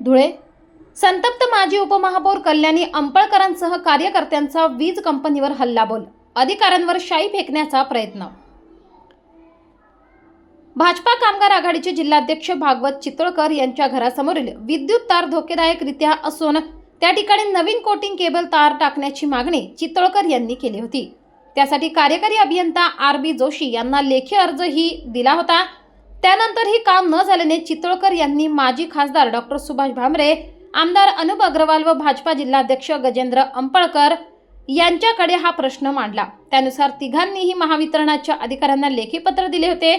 धुळे. संतप्त माजी उपमहापौर कल्याणी अंपळकरांसह कार्यकर्त्यांचा वीज कंपनीवर हल्लाबोल अधिकाऱ्यांवर शाई फेकण्याचा प्रयत्न. भाजपा कामगार आघाडीचे जिल्हाध्यक्ष भागवत चितोळकर यांच्या घरासमोरील विद्युत तार धोकेदायकरित्या असून त्या ठिकाणी नवीन कोटिंग केबल तार टाकण्याची मागणी चितोळकर यांनी केली होती. त्यासाठी कार्यकारी अभियंता आर बी जोशी यांना लेखी अर्जही दिला होता. त्यानंतर ही काम न झाल्याने चितोळकर यांनी माजी खासदार डॉक्टर सुभाष भामरे आमदार अनुप अग्रवाल व भाजपा जिल्हाध्यक्ष गजेंद्र अंपळकर यांच्याकडे हा प्रश्न मांडला. त्यानुसार तिघांनीही महावितरणाच्या अधिकाऱ्यांना लेखी पत्र दिले होते.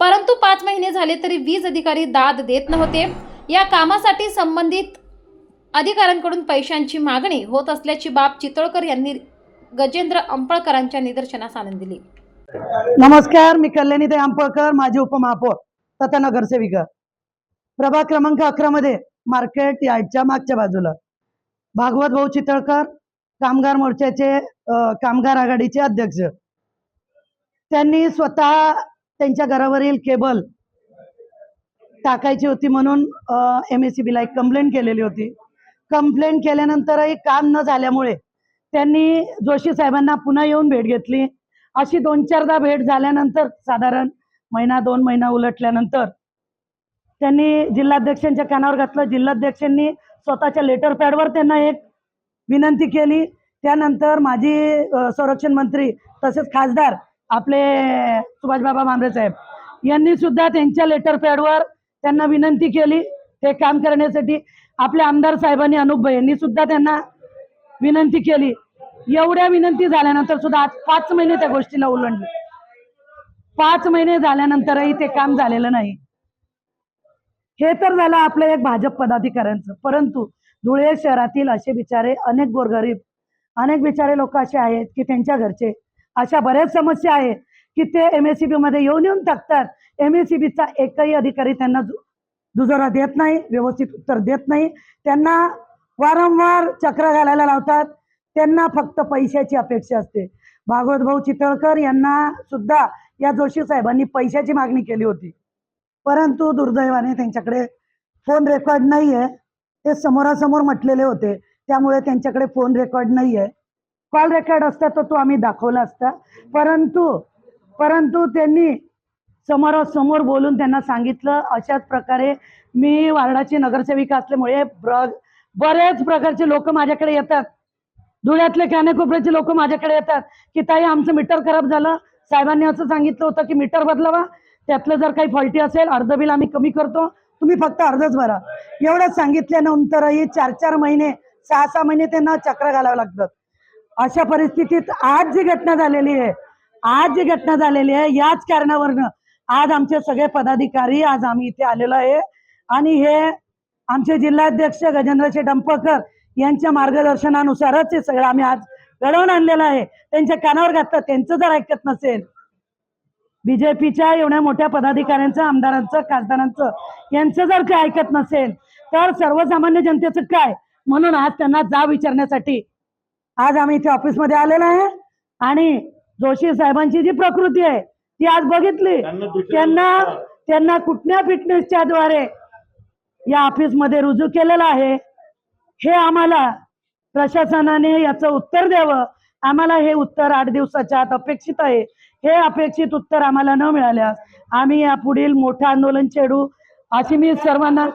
परंतु पाच महिने झाले तरी वीज अधिकारी दाद देत नव्हते. या कामासाठी संबंधित अधिकाऱ्यांकडून पैशांची मागणी होत असल्याची बाब चितोळकर यांनी गजेंद्र अंपळकरांच्या निदर्शनास आणून दिली. नमस्कार मी कल्याणी ते आंपळकर माझे उपमहापौर तथा नगरसेविका प्रभाग क्रमांक अकरा मध्ये मार्केट यार्डच्या मागच्या बाजूला. भागवत भाऊ चितळकर कामगार मोर्चाचे कामगार आघाडीचे अध्यक्ष. त्यांनी स्वतः त्यांच्या घरावरील केबल टाकायची होती म्हणून एम एस सी बीला एक कंप्लेंट केलेली होती. कंप्लेंट केल्यानंतरही काम न झाल्यामुळे त्यांनी जोशी साहेबांना पुन्हा येऊन भेट घेतली. अशी दोन चारदा भेट झाल्यानंतर साधारण महिना दोन महिना उलटल्यानंतर त्यांनी जिल्हाध्यक्षांच्या कानावर घातलं. जिल्हाध्यक्षांनी स्वतःच्या लेटर पॅडवर त्यांना एक विनंती केली. त्यानंतर माजी संरक्षण मंत्री तसेच खासदार आपले सुभाषबाबा भामरे साहेब यांनी सुद्धा त्यांच्या लेटर पॅडवर त्यांना विनंती केली हे काम करण्यासाठी. आपल्या आमदार साहेबांनी अनुभव यांनी सुद्धा त्यांना विनंती केली. एवढ्या विनंती झाल्यानंतर सुद्धा आज पाच महिने त्या गोष्टीला उलंडले पाच महिने झाल्यानंतरही ते काम झालेलं नाही. हे तर झालं आपलं एक भाजप पदाधिकाऱ्यांचं. परंतु धुळे शहरातील असे बिचारे अनेक गोरगरीब अनेक बिचारे लोक असे आहेत की त्यांच्या घरचे अशा बऱ्याच समस्या आहेत की ते एम एस सी बी मध्ये येऊन येऊन थकतात एम एस सी बीचा एकही अधिकारी त्यांना दुजोरा देत नाही व्यवस्थित उत्तर देत नाही. त्यांना वारंवार चक्र घालायला लावतात. त्यांना फक्त पैशाची अपेक्षा असते. भागवत भाऊ चितळकर यांना सुद्धा या जोशी साहेबांनी पैशाची मागणी केली होती. परंतु दुर्दैवाने त्यांच्याकडे फोन रेकॉर्ड नाही आहे ते समोरासमोर म्हटलेले होते. त्यामुळे त्यांच्याकडे फोन रेकॉर्ड नाही आहे कॉल रेकॉर्ड असता तर तो आम्ही दाखवला असता. परंतु परंतु त्यांनी समोरासमोर बोलून त्यांना सांगितलं अशाच प्रकारे मी वार्डाची नगरसेविका असल्यामुळे बरेच प्रकारचे लोक माझ्याकडे येतात. धुळ्यातले कानेकोपऱ्याचे लोक माझ्याकडे येतात की ताई आमचं मीटर खराब झालं. साहेबांनी असं सांगितलं होतं की मीटर बदलावा. त्यातलं जर काही फॉल्टी असेल अर्ध बिल आम्ही कमी करतो. तुम्ही फक्त अर्धच भरा. एवढं सांगितल्यानंतरही चार चार महिने सहा सहा महिने त्यांना चक्र घालावं लागतात अशा परिस्थितीत आज जी घटना झालेली आहे आज जी घटना झालेली आहे याच कारणावरनं आज आमचे सगळे पदाधिकारी आज आम्ही इथे आलेलो आहे. आणि हे आमचे जिल्हाध्यक्ष गजेंद्रशेठ डंपकर यांच्या मार्गदर्शनानुसारच हे सगळं आम्ही आज घडवून आणलेलं आहे. त्यांच्या कानावर घातलं त्यांचं जर ऐकत नसेल. बीजेपीच्या एवढ्या मोठ्या पदाधिकाऱ्यांचं आमदारांचं खासदारांचं यांचं जर ते ऐकत नसेल तर सर्वसामान्य जनतेचं काय? म्हणून आज त्यांना जा विचारण्यासाठी आज आम्ही इथे ऑफिसमध्ये आलेलो आहे. आणि जोशी साहेबांची जी प्रकृती आहे ती आज बघितली. त्यांना त्यांना कुठल्या फिटनेसच्या द्वारे या ऑफिसमध्ये रुजू केलेलं आहे? हे आम्हाला प्रशासनाने याचं उत्तर द्यावं. आम्हाला हे उत्तर आठ दिवसाच्या आत अपेक्षित आहे. हे अपेक्षित उत्तर आम्हाला न मिळाल्यास आम्ही या पुढील मोठं आंदोलन छेडू. अशी मी सर्वांना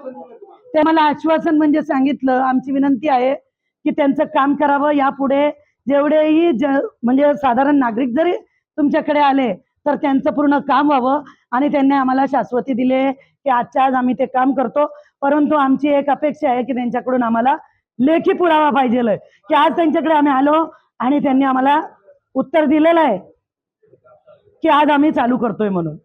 ते मला आश्वासन म्हणजे सांगितलं. आमची विनंती आहे की त्यांचं काम करावं. यापुढे जेवढेही ज म्हणजे साधारण नागरिक जरी तुमच्याकडे आले तर त्यांचं पूर्ण काम व्हावं आणि त्यांनी आम्हाला शाश्वती दिले की आजच्या आज आम्ही ते काम करतो. परंतु आमची एक अपेक्षा आहे की त्यांच्याकडून आम्हाला लेखी पुरावा पाहिजे की आज त्यांच्याकडे आम्ही आलो आणि त्यांनी आम्हाला उत्तर दिलेलं आहे की आज आम्ही चालू करतोय म्हणून.